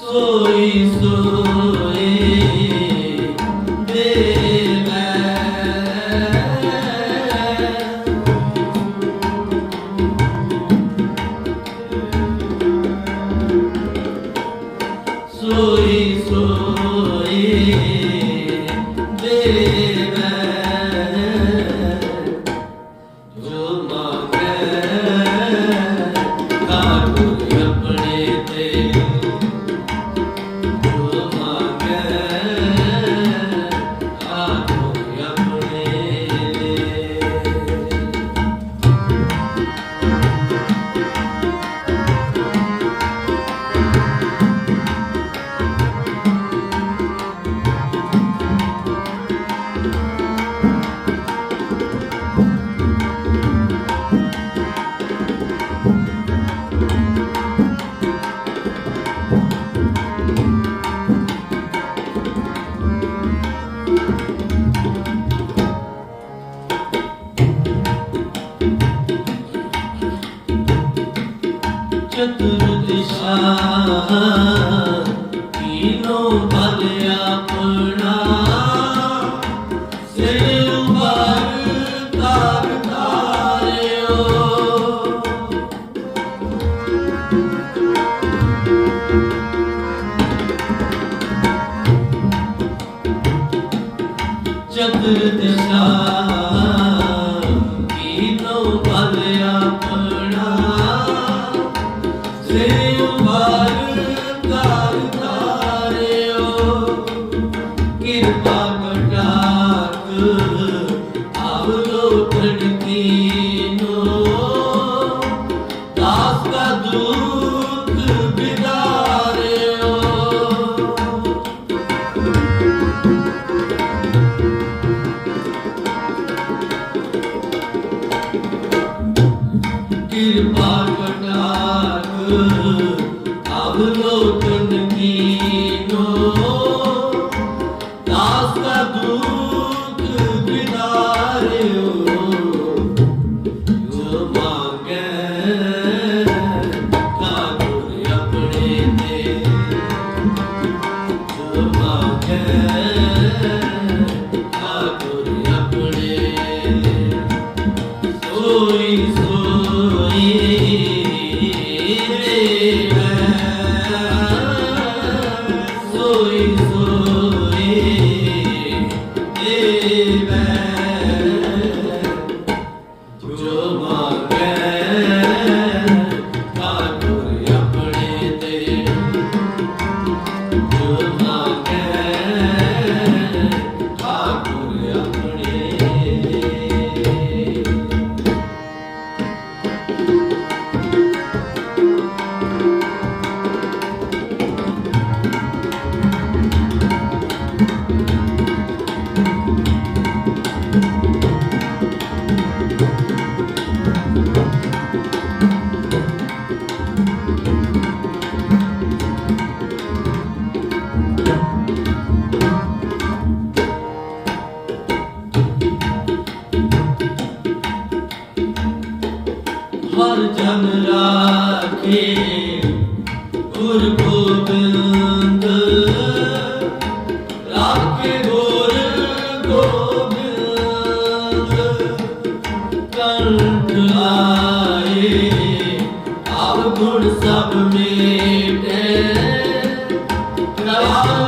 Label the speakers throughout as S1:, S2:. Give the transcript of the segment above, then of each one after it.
S1: Soy, soy. ਚਤੁਰ ਦਿਸ਼ਾ You Bye. Brasil. ਜਨ ਰਾਖੇ ਗੁਰ ਗੋਬਿੰਦ। ਰਾਖੇ ਗੁਰ ਗੋਬਿੰਦ। ਕੰਠ ਆਏ ਆਵ ਗੁਣ ਸਭ ਮੇਟੇ। ਨਵਾਂ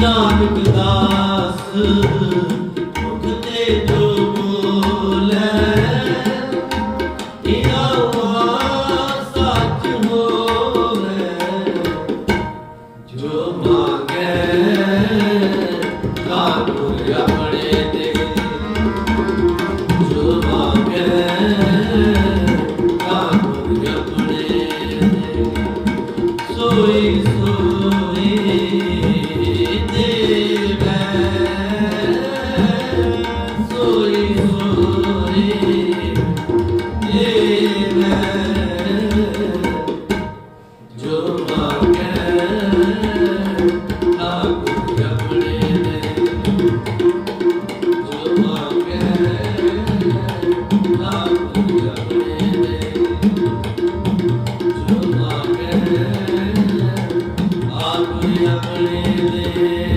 S1: ਨਾਨਕ ਦਾਸ ਮੁਖ ਤੇ ਜੋ Thank you.